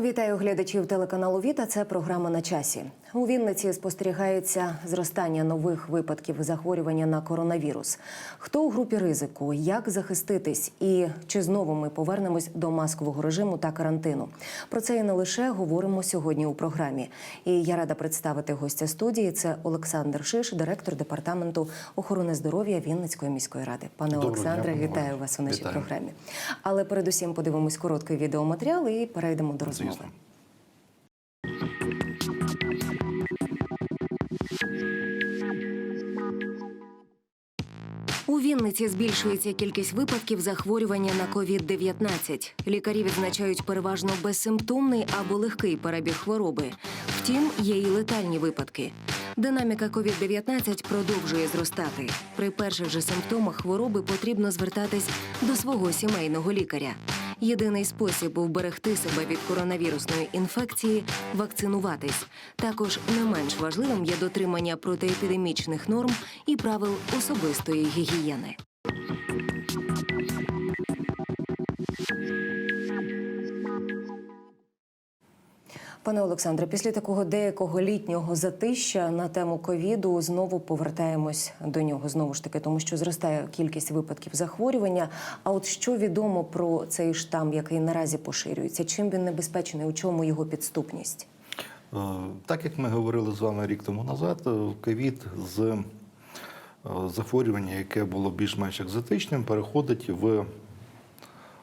Вітаю глядачів телеканалу Віта. Це програма на часі. У Вінниці спостерігається зростання нових випадків захворювання на коронавірус. Хто у групі ризику? Як захиститись? І чи знову ми повернемось до маскового режиму та карантину? Про це і не лише говоримо сьогодні у програмі. І я рада представити гостя студії. Це Олександр Шиш, директор департаменту охорони здоров'я Вінницької міської ради. Пане Доброго Олександре, дня, вітаю вас у нашій Вітаю. програмі. Але передусім подивимось короткий відеоматеріал і перейдемо до розмови. Звісно. У Вінниці збільшується кількість випадків захворювання на COVID-19. Лікарі відзначають переважно безсимптомний або легкий перебіг хвороби. Втім, є й летальні випадки. Динаміка COVID-19 продовжує зростати. При перших же симптомах хвороби потрібно звертатись до свого сімейного лікаря. Єдиний спосіб вберегти себе від коронавірусної інфекції вакцинуватись. Також не менш важливим є дотримання протиепідемічних норм і правил особистої гігієни. Пане Олександре, після такого деякого літнього затища на тему ковіду знову повертаємось до нього знову ж таки, тому що зростає кількість випадків захворювання. А от що відомо про цей штам, який наразі поширюється? Чим він небезпечний? У чому його підступність? Е, Так як ми говорили з вами рік тому назад, е, ковід з е, захворювання, яке було більш-менш екзотичним, переходить в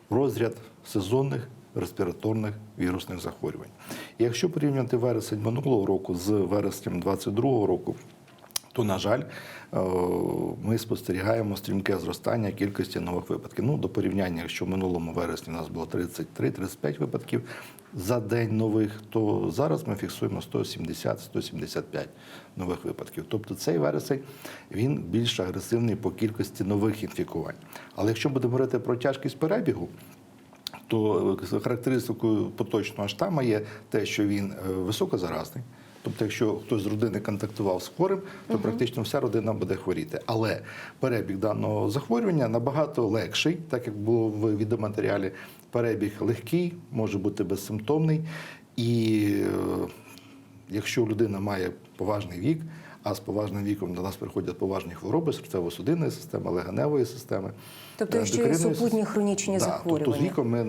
розряд сезонних респіраторних вірусних захворювань. І якщо порівняти вересень минулого року з вереснем 2022 року, то, на жаль, е, ми спостерігаємо стрімке зростання кількості нових випадків. Ну, до порівняння, якщо в минулому вересні у нас було 33-35 випадків за день нових, то зараз ми фіксуємо 170-175 нових випадків. Тобто цей вересень він більш агресивний по кількості нових інфікувань. Але якщо будемо говорити про тяжкість перебігу, то е, характеристикою поточного штаму є те, що він е, високозаразний. Тобто, якщо хтось з родини контактував з хворим, то практично вся родина буде хворіти. Але перебіг даного захворювання набагато легший, так як було в відеоматеріалі. Перебіг легкий, може бути безсимптомний. І е, якщо людина має поважний вік, а з поважним віком до нас приходять поважні хвороби серцево-судинної системи, легеневої системи. Тобто, е, якщо є супутні хронічні Да, захворювання. Тобто з віком ми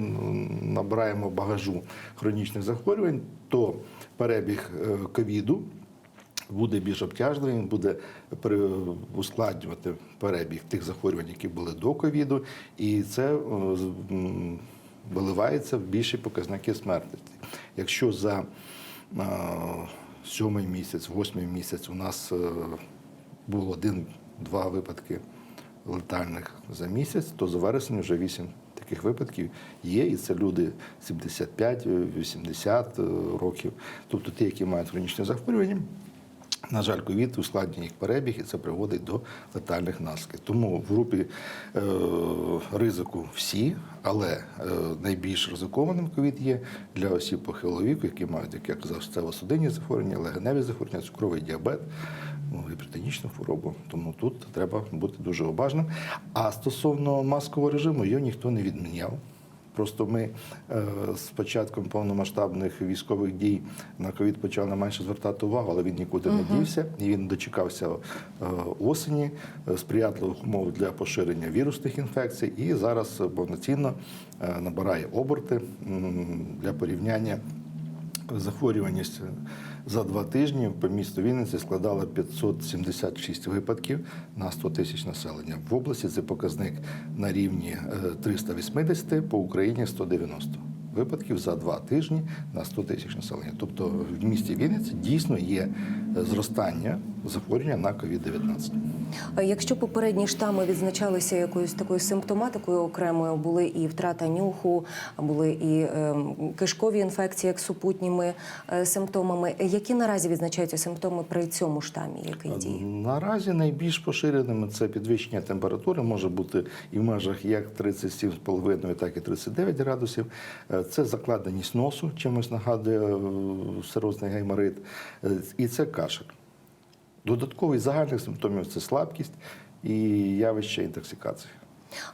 набираємо багажу хронічних захворювань, то перебіг е, ковіду буде більш обтяжливим, він буде ускладнювати перебіг тих захворювань, які були до ковіду, і це е, виливається в більші показники смертності. Якщо за е, сьомий місяць, восьмий місяць у нас було один-два випадки летальних за місяць, то за вересень вже 8 таких випадків є, і це люди 75-80 років, тобто ті, які мають хронічне захворювання. На жаль, ковід ускладнює їх перебіг, і це приводить до летальних наслідків. Тому в групі е, ризику всі, але е, найбільш ризикованим ковід є для осіб похилого віку, які мають, як я казав, серцево-судинні захворювання, легеневі захворювання, цукровий діабет, ну, гіпертонічну хворобу. Тому тут треба бути дуже обажним. А стосовно маскового режиму, його ніхто не відміняв. Просто ми е, з початком повномасштабних військових дій на ковід почали менше звертати увагу, але він нікуди не дівся, і він дочекався е, осені, е, сприятливих умов для поширення вірусних інфекцій, і зараз повноцінно набирає оберти для порівняння. Захворюваність за два тижні по місту Вінниці складала 576 випадків на 100 тисяч населення. В області це показник на рівні е, 380, по Україні 190 випадків за два тижні на 100 тисяч населення. Тобто в місті Вінниці дійсно є е, зростання захворювання на COVID-19. Якщо попередні штами відзначалися якоюсь такою симптоматикою окремою, були і втрата нюху, були і ем, кишкові інфекції як супутніми е, симптомами. Які наразі відзначаються симптоми при цьому штамі, який діє? Наразі найбільш поширеними це підвищення температури, може бути і в межах як 37,5, так і 39 градусів. Е, Це закладеність носу, чимось нагадує е, серозний гайморит, Е, і це кашель. Додатковий загальних симптомів це слабкість і явище інтоксикації.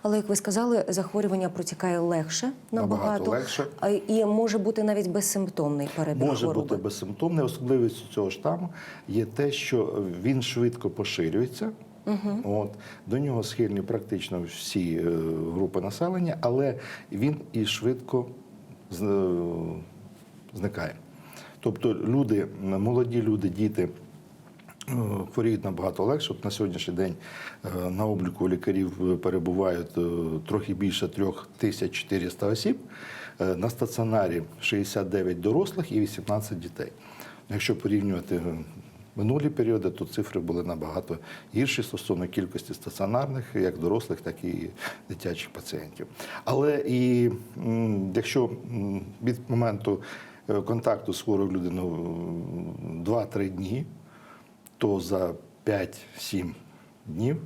Але як ви сказали, захворювання протікає легше набагато, Набагато легше. І може бути навіть безсимптомний перебіг Може хвороби. бути безсимптомний. Особливістю цього штаму є те, що він швидко поширюється. От до нього схильні практично всі е, групи населення, але він і швидко з- е, зникає. Тобто люди, молоді люди, діти. Хворіють набагато легше. От на сьогоднішній день е, на обліку лікарів е, перебувають е, трохи більше 3400 осіб. На стаціонарі 69 дорослих і 18 дітей. Якщо порівнювати минулі періоди, то цифри були набагато гірші стосовно кількості стаціонарних, як дорослих, так і дитячих пацієнтів. Але і якщо від моменту контакту з хворою людиною 2-3 дні, то за 5-7 днів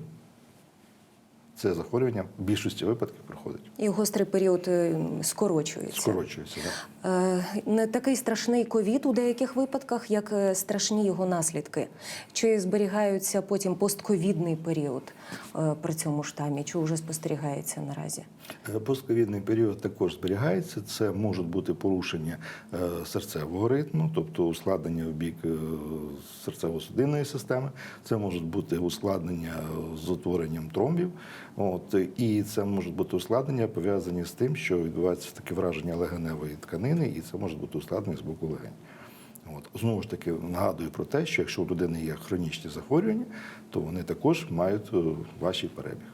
це захворювання в більшості випадків проходить. І гострий період е, скорочується. Скорочується. Да? Е, Не такий страшний ковід у деяких випадках, як е, страшні його наслідки. Чи зберігаються потім постковідний період е, при цьому штамі? Чи вже спостерігається наразі? Постковідний період також зберігається. Це можуть бути порушення серцевого ритму, тобто ускладнення в бік серцево-судинної системи. Це можуть бути ускладнення з утворенням тромбів. От, і це можуть бути ускладнення пов'язані з тим, що відбувається таке враження легеневої тканини, і це може бути ускладнення з боку легень. От. Знову ж таки, нагадую про те, що якщо у людини є хронічні захворювання, то вони також мають ваші перебіг.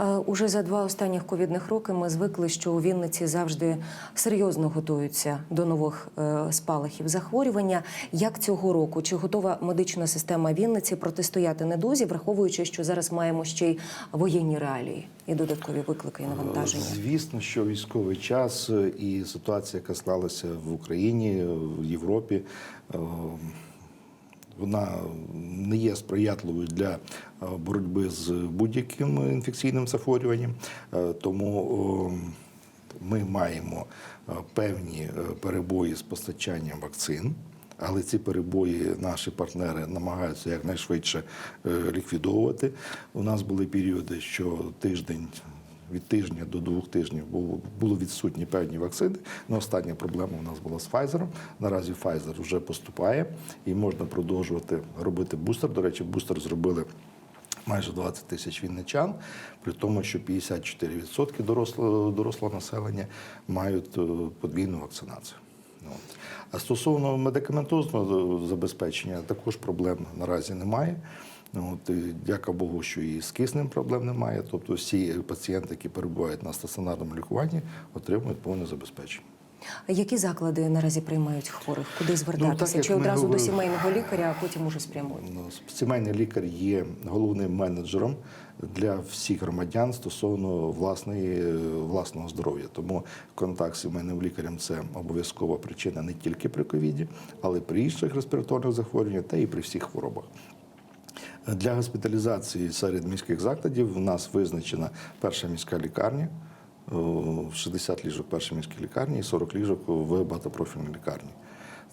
Е, Уже за два останніх ковідних роки ми звикли, що у Вінниці завжди серйозно готуються до нових е, спалахів захворювання. Як цього року? Чи готова медична система Вінниці протистояти недузі, враховуючи, що зараз маємо ще й воєнні реалії і додаткові виклики і навантаження? Звісно, що військовий час е, і ситуація, яка склалася в Україні, е, в Європі, е, вона не є сприятливою для е, боротьби з будь-яким інфекційним захворюванням. Е, Тому е, ми маємо певні перебої з постачанням вакцин. Але ці перебої наші партнери намагаються якнайшвидше ліквідовувати. У нас були періоди, що тиждень від тижня до двох тижнів було відсутні певні вакцини. Ну, остання проблема у нас була з Pfizer. Наразі Pfizer вже поступає і можна продовжувати робити бустер. До речі, бустер зробили майже 20 тисяч вінничан, при тому, що 54% дорослого, дорослого населення мають е, подвійну вакцинацію. Ну, От. А стосовно медикаментозного забезпечення, також проблем наразі немає. Ну, От, дяка Богу, що і з киснем проблем немає. Тобто всі пацієнти, які перебувають на стаціонарному лікуванні, отримують повне забезпечення. Які заклади наразі приймають хворих? Куди звертатися? як Чи ми одразу до сімейного лікаря, а потім уже спрямують? Ну, Сімейний лікар є головним менеджером для всіх громадян стосовно власної, власного здоров'я. Тому контакт з сімейним лікарем це обов'язкова причина не тільки при ковіді, але й при інших респіраторних захворюваннях та і при всіх хворобах. Для госпіталізації серед міських закладів в нас визначена перша міська лікарня. о, 60 ліжок в першій міській лікарні і 40 ліжок в багатопрофільній лікарні.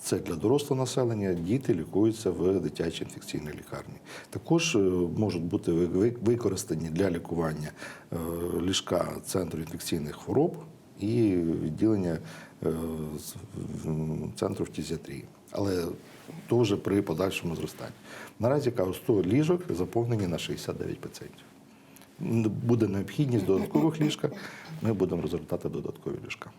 Це для дорослого населення. Діти лікуються в дитячій інфекційній лікарні. Також е, можуть бути ви- ви- використані для лікування е, ліжка центру інфекційних хвороб і відділення е, центру фтизіатрії. Але теж при подальшому зростанні. Наразі кажу, 100 ліжок заповнені на 69 пацієнтів. Буде необхідність додаткових ліжка, ми будемо розгортати додаткові ліжка.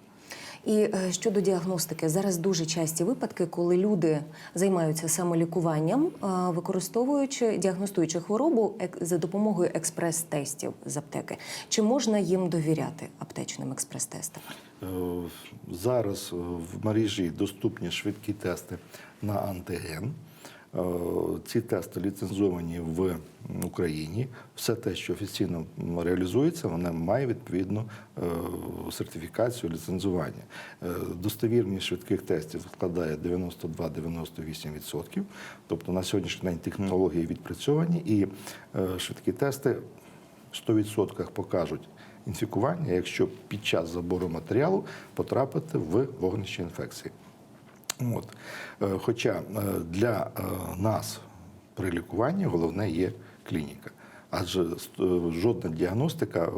І е, щодо діагностики, зараз дуже часті випадки, коли люди займаються самолікуванням, е, використовуючи діагностуючи хворобу за допомогою експрес-тестів з аптеки. Чи можна їм довіряти аптечним експрес-тестам? Е, Зараз в мережі доступні швидкі тести на антиген. Ці тести ліцензовані в Україні. Все те, що офіційно реалізується, воно має відповідну е, сертифікацію ліцензування. Е, Достовірність швидких тестів складає 92-98%. Тобто на сьогоднішній день технології відпрацьовані і е, швидкі тести в 100% покажуть інфікування, якщо під час забору матеріалу потрапити в вогнище інфекції. От. Хоча для нас при лікуванні головне є клініка. адже жодна діагностика е,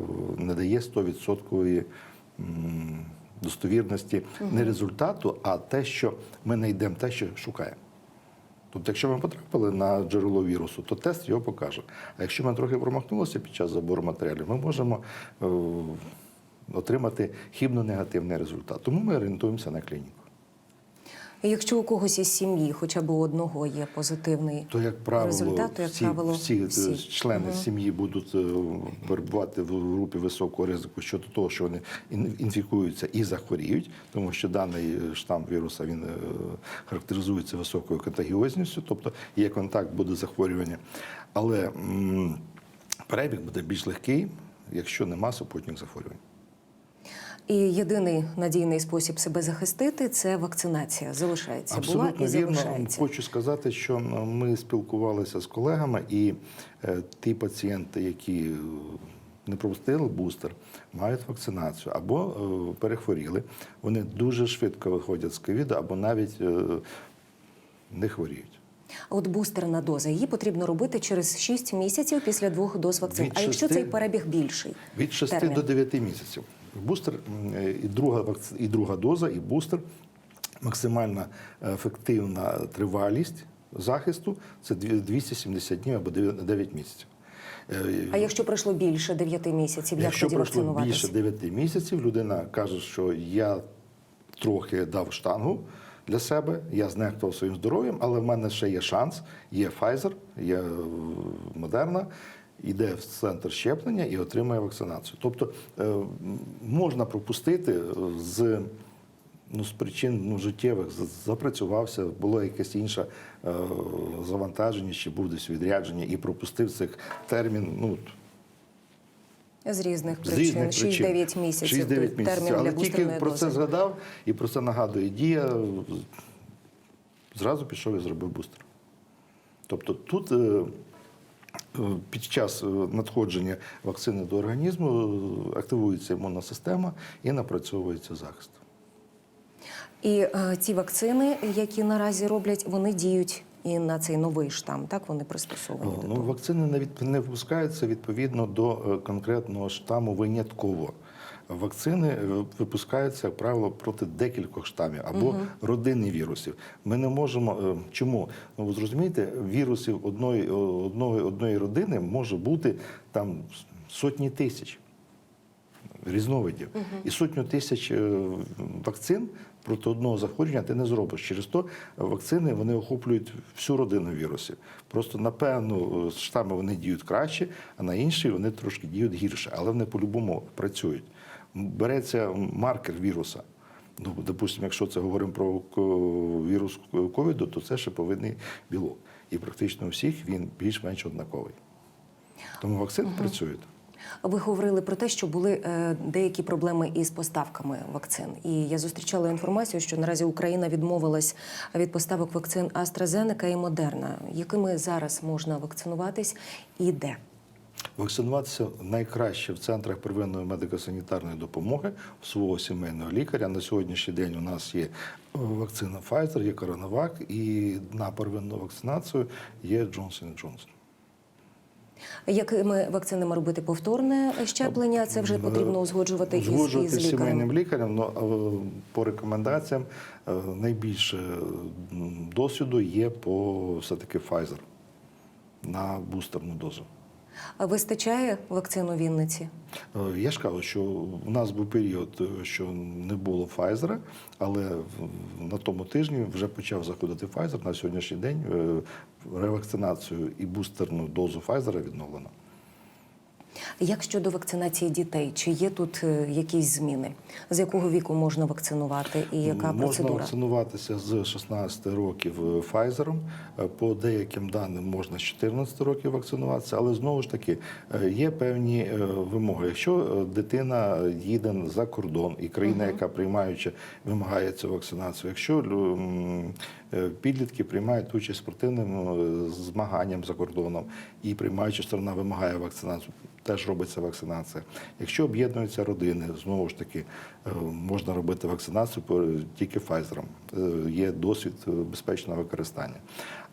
не дає 100% достовірності не результату, а те, що ми знайдемо те, що шукаємо. Тобто, якщо ми потрапили на джерело вірусу, то тест його покаже. А якщо ми трохи промахнулися під час забору матеріалів, ми можемо е, отримати хібно-негативний результат. Тому ми орієнтуємося на клініку. Якщо у когось із сім'ї, хоча б у одного є позитивний То, як правило, результат, то як всі, правило, всі, е, всі. члени сім'ї будуть е, перебувати в групі високого ризику щодо того, що вони інфікуються і захворіють, тому що даний е, штам віруса він характеризується високою контагіозністю, тобто є контакт, буде захворювання. Але перебіг буде більш легкий, якщо нема супутніх захворювань. І єдиний надійний спосіб себе захистити це вакцинація. Залишається була і вірно. залишається. Хочу сказати, що е, ми спілкувалися з колегами, і е, ті пацієнти, які е, не пропустили бустер, мають вакцинацію або е, перехворіли, вони дуже швидко виходять з ковіду, або навіть е, не хворіють. От бустерна доза її потрібно робити через 6 місяців після двох доз вакцин. Від А якщо цей перебіг більший? Від 6 термін? до 9 місяців. Бустер і друга і друга доза, і бустер максимальна ефективна тривалість захисту це 270 днів або 9 місяців. Е, А якщо пройшло більше 9 місяців, як Якщо тоді пройшло більше 9 місяців, людина каже, що я трохи дав штангу для себе, я знехтував своїм здоров'ям, але в мене ще є шанс. Є Pfizer, є Moderna, йде в центр щеплення і отримує вакцинацію. Тобто е, можна пропустити е, з. Ну, з причин ну, життєвих запрацювався, було якесь інше е, завантаження, чи був десь відрядження, і пропустив цих термін. Ну, З різних з причин. різних причин. 6-9 місяців 6-9 термін місяців. для Але тільки про це дози. згадав і про це нагадує дія, зразу пішов і зробив бустер. Тобто тут під час е, надходження вакцини до організму е, активується імунна система і напрацьовується захист. І е, ці вакцини, які наразі роблять, вони діють і на цей новий штам. Так вони пристосовані до Ну, того. вакцини не, від, не випускаються відповідно до е, конкретного штаму винятково. Вакцини е, випускаються, як правило, проти декількох штамів або родини вірусів. Ми не можемо. е, Чому? Ну, ви зрозумієте, вірусів одної, одної, одної родини може бути там сотні тисяч різновидів. І сотню тисяч е, вакцин проти одного захворювання ти не зробиш. Через то вакцини вони охоплюють всю родину вірусів. Просто на певну е, штами вони діють краще, а на інші вони трошки діють гірше, але вони по-любому працюють. Береться маркер віруса. Ну, допустимо, якщо це говоримо про вірус ковіду, то це шиповидний білок. І практично у всіх він більш-менш однаковий. Тому вакцини працюють. Ви говорили про те, що були е, деякі проблеми із поставками вакцин. І я зустрічала інформацію, що наразі Україна відмовилась від поставок вакцин AstraZeneca і Moderna. Якими зараз можна вакцинуватись і де? Вакцинуватися найкраще в центрах первинної медико-санітарної допомоги у свого сімейного лікаря. На сьогоднішній день у нас є е, вакцина Pfizer, є Коронавак, і на первинну вакцинацію є Johnson Johnson. Якими вакцинами робити повторне щеплення? Це вже потрібно узгоджувати із, Узгоджувати із з сімейним лікарем. лікарем. Ну, е, по рекомендаціям е, найбільше досвіду є по все-таки Pfizer на бустерну дозу. Вистачає вакцину Вінниці? Е, Я ж кажу, що у нас був період, е, що не було Файзера, але на тому тижні вже почав заходити Файзер. На сьогоднішній день е, ревакцинацію і бустерну дозу Файзера відновлено. Як щодо вакцинації дітей? Чи є тут е, якісь зміни? З якого віку можна вакцинувати і яка Можна процедура? вакцинуватися з 16 років е, Файзером. Е, По деяким даним можна з 14 років вакцинуватися, але знову ж таки є певні вимоги. Якщо дитина їде за кордон і країна, яка приймаючи, вимагає цю вакцинацію, якщо підлітки приймають участь спортивним е, змаганням за кордоном і приймаюча сторона вимагає вакцинацію, теж робиться вакцинація. Якщо об'єднуються родини, знову ж таки е, можна робити вакцинацію тільки Pfizer. Е, Є досвід е, безпечного використання.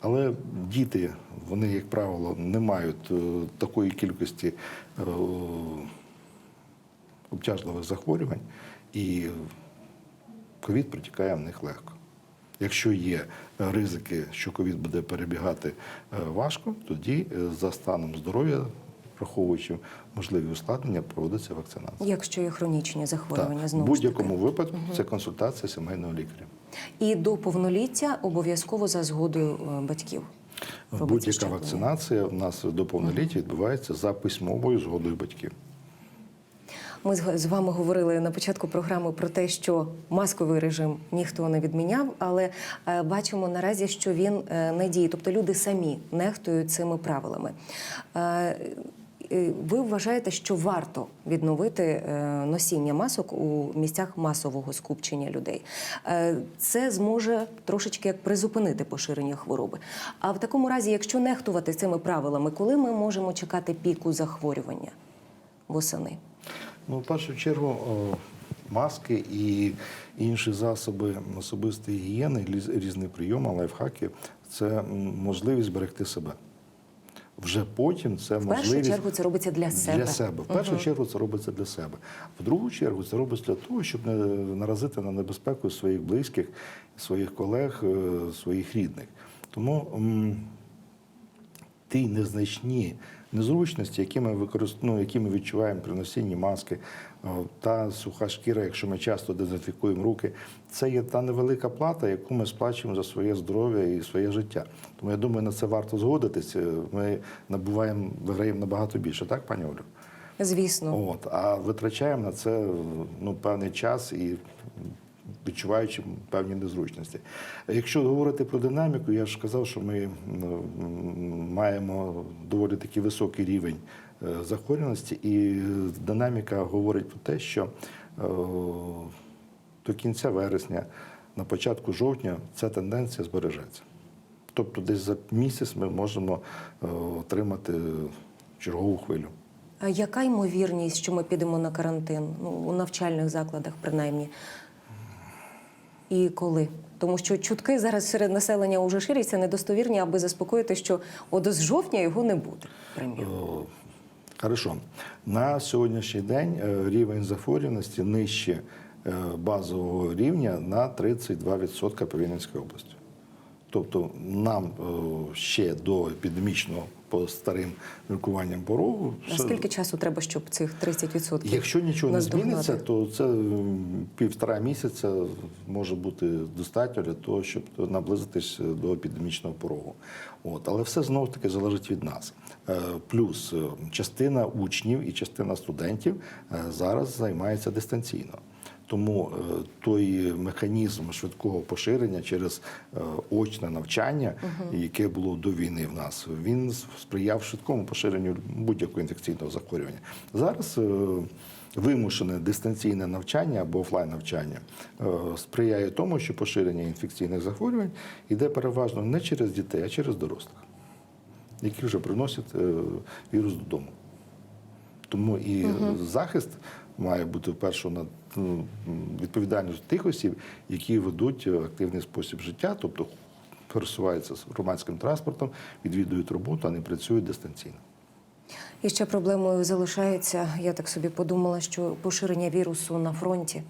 Але діти, вони, як правило, не мають е, такої кількості е, обтяжливих захворювань, і ковід протікає в них легко. Якщо є ризики, що ковід буде перебігати е, важко, тоді е, за станом здоров'я, враховуючи можливі ускладнення, проводиться вакцинація. Якщо є хронічні захворювання, Так, в знову ж будь-якому випадку це консультація сімейного лікаря. І до повноліття обов'язково за згодою е, батьків. Будь-яка вакцинація в нас до повноліття відбувається за письмовою згодою батьків. Ми з вами говорили на початку програми про те, що масковий режим ніхто не відміняв, але е, бачимо наразі, що він е, не діє. Тобто люди самі нехтують цими правилами. Е, Ви вважаєте, що варто відновити носіння масок у місцях масового скупчення людей? Це зможе трошечки як призупинити поширення хвороби. А в такому разі, якщо нехтувати цими правилами, коли ми можемо чекати піку захворювання восени? Ну, в першу чергу, маски і інші засоби особистої гігієни, різні прийоми, лайфхаки це можливість берегти себе. Вже потім це В першу можливість чергу це робиться для себе. Для себе. В першу Мгм. чергу це робиться для себе. В другу чергу це робиться для того, щоб не наразити на небезпеку своїх близьких, своїх колег, е, своїх рідних. Тому м, ті незначні незручності, які ми використ... ну, які ми відчуваємо при носінні маски, та суха шкіра, якщо ми часто дезінфікуємо руки, це є та невелика плата, яку ми сплачуємо за своє здоров'я і своє життя. Тому я думаю, на це варто згодитися. Ми набуваємо, виграємо набагато більше, так, пані Олю? Звісно. От, а витрачаємо на це ну, певний час і відчуваючи певні незручності. Якщо говорити про динаміку, я ж казав, що ми маємо доволі такий високий рівень е, захворюваності, і динаміка говорить про те, що е, до кінця вересня, на початку жовтня, ця тенденція збережеться. Тобто десь за місяць ми можемо е, отримати чергову хвилю. А яка ймовірність, що ми підемо на карантин? Ну, у навчальних закладах, принаймні. І коли? Тому що чутки зараз серед населення вже ширяться недостовірні, аби заспокоїти, що от з жовтня його не буде. Хорошо. На сьогоднішній день е, рівень захворюваності нижче е, базового рівня на 32% по Вінницькій області. Тобто нам е, ще до епідемічного по старим лікуванням порогу. А скільки часу треба, щоб цих 30% Якщо нічого не зміниться, то це півтора місяця може бути достатньо для того, щоб наблизитись до епідемічного порогу. От. Але все знову таки залежить від нас. Е, Плюс е, частина учнів і частина студентів е, зараз займається дистанційно. Тому е, той механізм швидкого поширення через е, очне навчання, яке було до війни в нас, він сприяв швидкому поширенню будь-якого інфекційного захворювання. Зараз е, вимушене дистанційне навчання або офлайн навчання сприяє тому, що поширення інфекційних захворювань йде переважно не через дітей, а через дорослих, які вже приносять вірус додому. Тому і захист має бути вперше на відповідальність тих осіб, які ведуть е, активний спосіб життя, тобто пересуваються з громадським транспортом, відвідують роботу, а не працюють дистанційно. І ще проблемою залишається, я так собі подумала, що поширення вірусу на фронті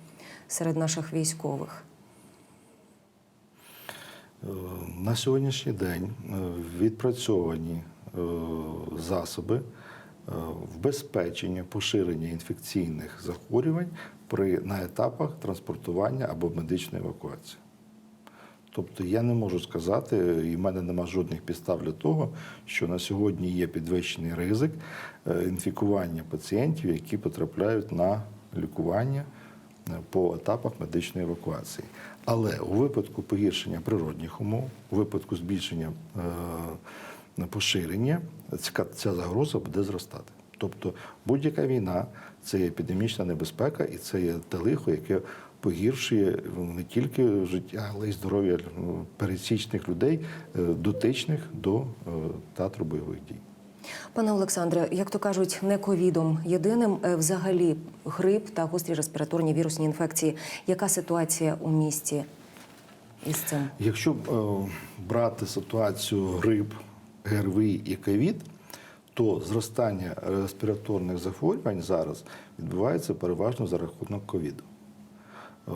серед наших військових. Е, На сьогоднішній день е, відпрацьовані е, засоби е, вбезпечення поширення інфекційних захворювань при, на етапах транспортування або медичної евакуації. Тобто я не можу сказати, і в мене нема жодних підстав для того, що на сьогодні є підвищений ризик е, інфікування пацієнтів, які потрапляють на лікування е, по етапах медичної евакуації. Але у випадку погіршення природних умов, у випадку збільшення е, поширення, ця, ця загроза буде зростати. Тобто будь-яка війна це є епідемічна небезпека і це є те лихо, яке погіршує не тільки життя, але й здоров'я ну, пересічних людей, е, дотичних до е, театру бойових дій. Пане Олександре, як то кажуть, не ковідом єдиним, е, взагалі грип та гострі респіраторні вірусні інфекції. Яка ситуація у місті із цим? Якщо е, брати ситуацію грип, ГРВІ і ковід, то зростання респіраторних захворювань зараз відбувається переважно за рахунок ковіду. Е,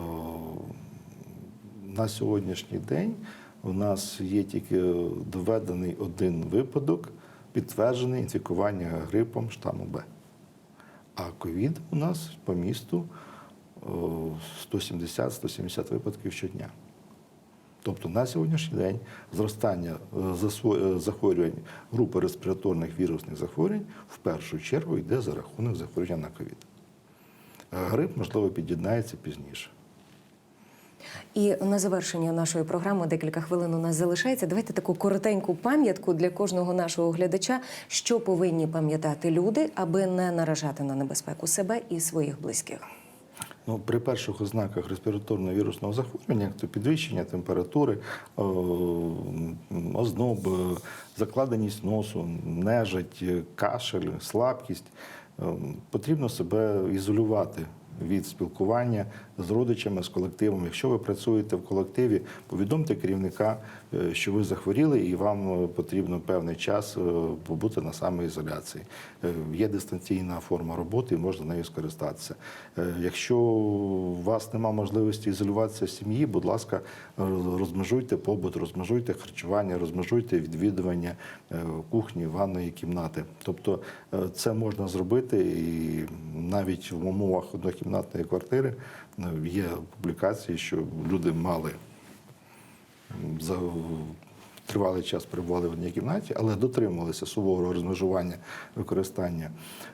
На сьогоднішній день у нас є тільки доведений один випадок, підтверджений інфікування грипом штаму Б. А ковід у нас по місту е, 170-170 випадків щодня. Тобто на сьогоднішній день зростання е, е, захворювань групи респіраторних вірусних захворювань в першу чергу йде за рахунок захворювання на ковід. Е, Грип, можливо, під'єднається пізніше. І на завершення нашої програми декілька хвилин у нас залишається. Давайте таку коротеньку пам'ятку для кожного нашого глядача, що повинні пам'ятати люди, аби не наражати на небезпеку себе і своїх близьких. Ну, при перших ознаках респіраторного вірусного захворювання, як то підвищення температури, озноб, е, закладеність носу, нежить, е, кашель, слабкість, е, потрібно себе ізолювати від спілкування з родичами, з колективом. Якщо ви працюєте в колективі, повідомте керівника, е, що ви захворіли, і вам е, потрібно певний час е, побути на самоізоляції. Є дистанційна форма роботи, і можна нею скористатися. Якщо у вас немає можливості ізолюватися в сім'ї, будь ласка, розмежуйте побут, розмежуйте харчування, розмежуйте відвідування кухні, ванної кімнати. Тобто це можна зробити і навіть в умовах однокімнатної квартири є публікації, що люди мали за тривалий час перебували в одній кімнаті, але дотримувалися суворого розмежування використання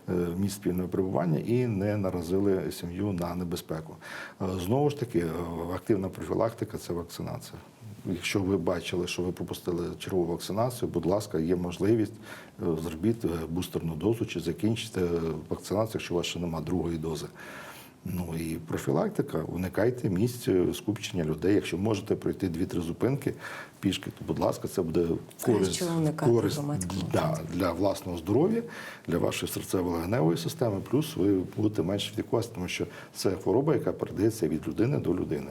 е, місць спільного перебування і не наразили сім'ю на небезпеку. Е, Знову ж таки, е, активна профілактика це вакцинація. Якщо ви бачили, що ви пропустили чергову вакцинацію, будь ласка, є можливість е, зробіть е, бустерну дозу чи закінчити е, вакцинацію, якщо у вас ще немає другої дози. Ну і профілактика, уникайте місць скупчення людей. Якщо можете пройти дві-три зупинки пішки, то будь ласка, це буде користь, користь да, для власного здоров'я, для вашої серцево-легеневої системи. Плюс ви будете менше відлікуватися, тому що це хвороба, яка передається від людини до людини.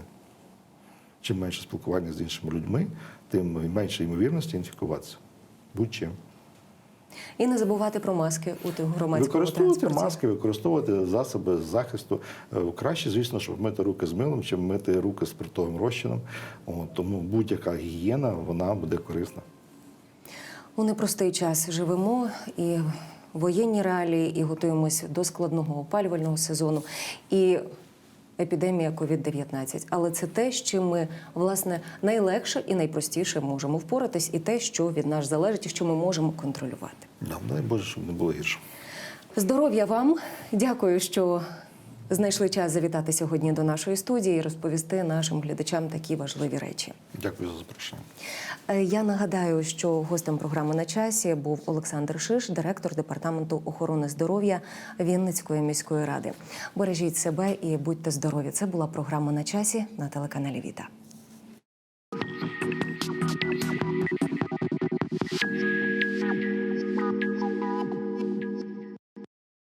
Чим менше спілкування з іншими людьми, тим менше ймовірності інфікуватися. Будь-чим. І не забувати про маски у тих громадському Використовувати транспорті. маски, використовувати засоби захисту. Е, Краще, звісно, щоб мити руки з милом, чим мити руки з спиртовим розчином. От, тому будь-яка гігієна вона буде корисна. У непростий час живемо і воєнні реалії, і готуємося до складного опалювального сезону. І епідемія COVID-19. Але це те, з чим ми власне найлегше і найпростіше можемо впоратись, і те, що від нас залежить, і що ми можемо контролювати. Нам дай Боже, щоб не було гірше. Здоров'я вам! Дякую, що знайшли час завітати сьогодні до нашої студії і розповісти нашим глядачам такі важливі речі. Дякую за запрошення. Е, Я нагадаю, що гостем програми на часі був Олександр Шиш, директор департаменту охорони здоров'я Вінницької міської ради. Бережіть себе і будьте здорові. Це була програма на часі на телеканалі Віта.